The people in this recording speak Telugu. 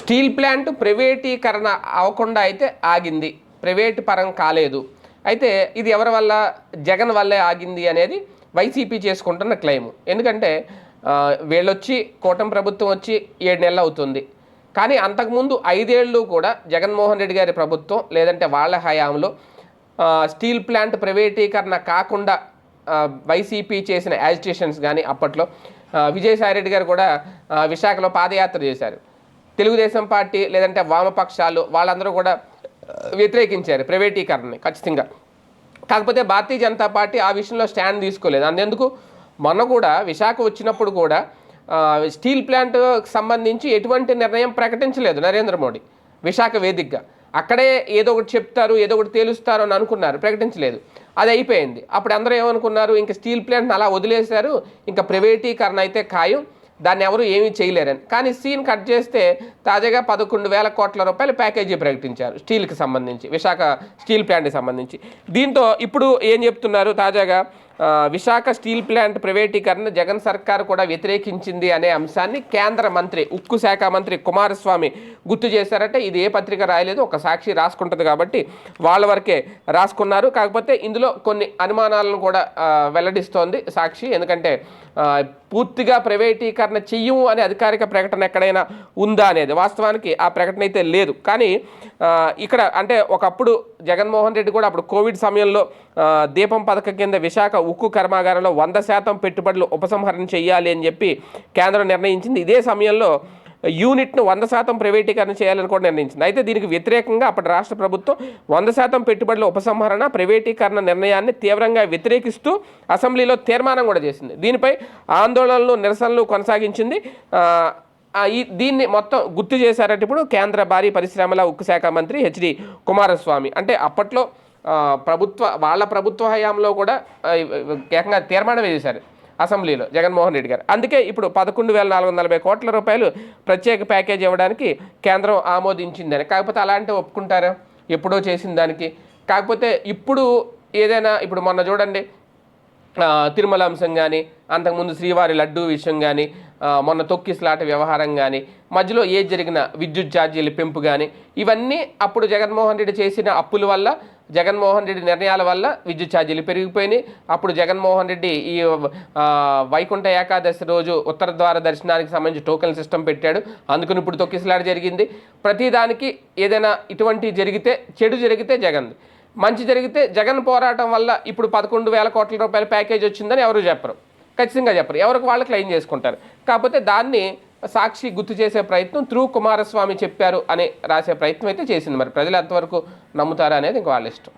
స్టీల్ ప్లాంట్ ప్రైవేటీకరణ అవ్వకుండా అయితే ఆగింది. ప్రైవేట్ పరం కాలేదు. అయితే ఇది ఎవరి వల్ల? జగన్ వల్లే ఆగింది అనేది వైసీపీ చేసుకుంటున్న క్లెయిమ్. ఎందుకంటే వీళ్ళొచ్చి కూటమి ప్రభుత్వం వచ్చి ఏడు నెలలు అవుతుంది. కానీ అంతకుముందు ఐదేళ్ళు కూడా జగన్మోహన్ రెడ్డి గారి ప్రభుత్వం లేదంటే వాళ్ళ హయాంలో స్టీల్ ప్లాంట్ ప్రైవేటీకరణ కాకుండా వైసీపీ చేసిన యాజిటేషన్స్ కానీ అప్పట్లో విజయసాయి రెడ్డి గారు కూడా విశాఖలో పాదయాత్ర చేశారు. తెలుగుదేశం పార్టీ లేదంటే వామపక్షాలు వాళ్ళందరూ కూడా వ్యతిరేకించారు ప్రైవేటీకరణని ఖచ్చితంగా. కాకపోతే భారతీయ జనతా పార్టీ ఆ విషయంలో స్టాండ్ తీసుకోలేదు. అందుకు మొన్న కూడా విశాఖ వచ్చినప్పుడు కూడా స్టీల్ ప్లాంట్ సంబంధించి ఎటువంటి నిర్ణయం ప్రకటించలేదు నరేంద్ర మోడీ విశాఖ వేదికగా. అక్కడే ఏదో ఒకటి చెప్తారు ఏదో ఒకటి తేలుస్తారు అని అనుకున్నారు ప్రకటించలేదు. అది అయిపోయింది. అప్పుడు అందరూ ఏమనుకున్నారు? ఇంకా స్టీల్ ప్లాంట్ని అలా వదిలేశారు ఇంకా ప్రైవేటీకరణ అయితే ఖాయం. దాన్ని ఎవరు ఏమీ చేయలేరని. కానీ సీన్ కట్ చేస్తే తాజాగా పదకొండు వేల కోట్ల రూపాయల ప్యాకేజీ ప్రకటించారు స్టీల్కి సంబంధించి విశాఖ స్టీల్ ప్లాంట్కి సంబంధించి. దీంతో ఇప్పుడు ఏం చెప్తున్నారు తాజాగా? విశాఖ స్టీల్ ప్లాంట్ ప్రైవేటీకరణ జగన్ సర్కార్ కూడా వ్యతిరేకించింది అనే అంశాన్ని కేంద్ర మంత్రి ఉక్కు శాఖ మంత్రి కుమారస్వామి గుర్తు చేశారంటే. ఇది ఏ పత్రిక రాయలేదు ఒక సాక్షి రాసుకుంటుంది కాబట్టి వాళ్ళ వరకే రాసుకున్నారు. కాకపోతే ఇందులో కొన్ని అనుమానాలను కూడా వెల్లడిస్తోంది సాక్షి. ఎందుకంటే పూర్తిగా ప్రైవేటీకరణ చెయ్యము అనే అధికారిక ప్రకటన ఎక్కడైనా ఉందా అనేది వాస్తవానికి ఆ ప్రకటన అయితే లేదు. కానీ ఇక్కడ అంటే ఒకప్పుడు జగన్మోహన్ రెడ్డి కూడా అప్పుడు కోవిడ్ సమయంలో దీపం పథకం కింద విశాఖ ఉక్కు కర్మాగారంలో వంద శాతం పెట్టుబడులు ఉపసంహరణ చేయాలి అని చెప్పి కేంద్రం నిర్ణయించింది. ఇదే సమయంలో యూనిట్ను వంద శాతం ప్రైవేటీకరణ చేయాలని కూడా నిర్ణయించింది. అయితే దీనికి వ్యతిరేకంగా అప్పటి రాష్ట్ర ప్రభుత్వం వంద శాతం పెట్టుబడుల ఉపసంహరణ ప్రైవేటీకరణ నిర్ణయాన్ని తీవ్రంగా వ్యతిరేకిస్తూ అసెంబ్లీలో తీర్మానం కూడా చేసింది. దీనిపై ఆందోళనలు నిరసనలు కొనసాగించింది. ఈ దీన్ని మొత్తం గుర్తు చేశారంటే ఇప్పుడు కేంద్ర భారీ పరిశ్రమల ఉక్కు శాఖ మంత్రి హెచ్డి కుమారస్వామి. అంటే అప్పట్లో ప్రభుత్వ వాళ్ళ ప్రభుత్వ హయాంలో కూడా ఏకంగా తీర్మానం వేశారు అసెంబ్లీలో జగన్మోహన్ రెడ్డి గారు. అందుకే ఇప్పుడు పదకొండు వేల నాలుగు వందల నలభై కోట్ల రూపాయలు ప్రత్యేక ప్యాకేజ్ ఇవ్వడానికి కేంద్రం ఆమోదించిందని. కాకపోతే అలాంటి ఒప్పుకుంటారా? ఎప్పుడో చేసిన దానికి. కాకపోతే ఇప్పుడు ఏదైనా ఇప్పుడు మొన్న చూడండి తిరుమల అంశం కానీ అంతకుముందు శ్రీవారి లడ్డూ విషయం కానీ మొన్న తొక్కి స్లాట వ్యవహారం కానీ మధ్యలో ఏ జరిగిన విద్యుత్ ఛార్జీల పెంపు కానీ ఇవన్నీ అప్పుడు జగన్మోహన్ రెడ్డి చేసిన అప్పుల వల్ల జగన్మోహన్ రెడ్డి నిర్ణయాల వల్ల విద్యుత్ ఛార్జీలు పెరిగిపోయినాయి. అప్పుడు జగన్మోహన్ రెడ్డి ఈ వైకుంఠ ఏకాదశి రోజు ఉత్తర ద్వార దర్శనానికి సంబంధించి టోకెన్ సిస్టమ్ పెట్టాడు. అందుకని ఇప్పుడు తొక్కిసలాట జరిగింది. ప్రతిదానికి ఏదైనా ఇటువంటి జరిగితే చెడు జరిగితే జగన్ మంచి జరిగితే జగన్ పోరాటం వల్ల ఇప్పుడు పదకొండు వేల కోట్ల రూపాయల ప్యాకేజ్ వచ్చిందని ఎవరు చెప్పరు. ఖచ్చితంగా చెప్పరు. ఎవరికి వాళ్ళు క్లెయిమ్ చేసుకుంటారు. కాకపోతే దాన్ని సాక్షి గుర్తు చేసే ప్రయత్నం త్రూ కుమారస్వామి చెప్పారు అని రాసే ప్రయత్నం అయితే చేసింది మరి. ప్రజలు ఎంతవరకు నమ్ముతారా అనేది ఇంక వాళ్ళ ఇష్టం.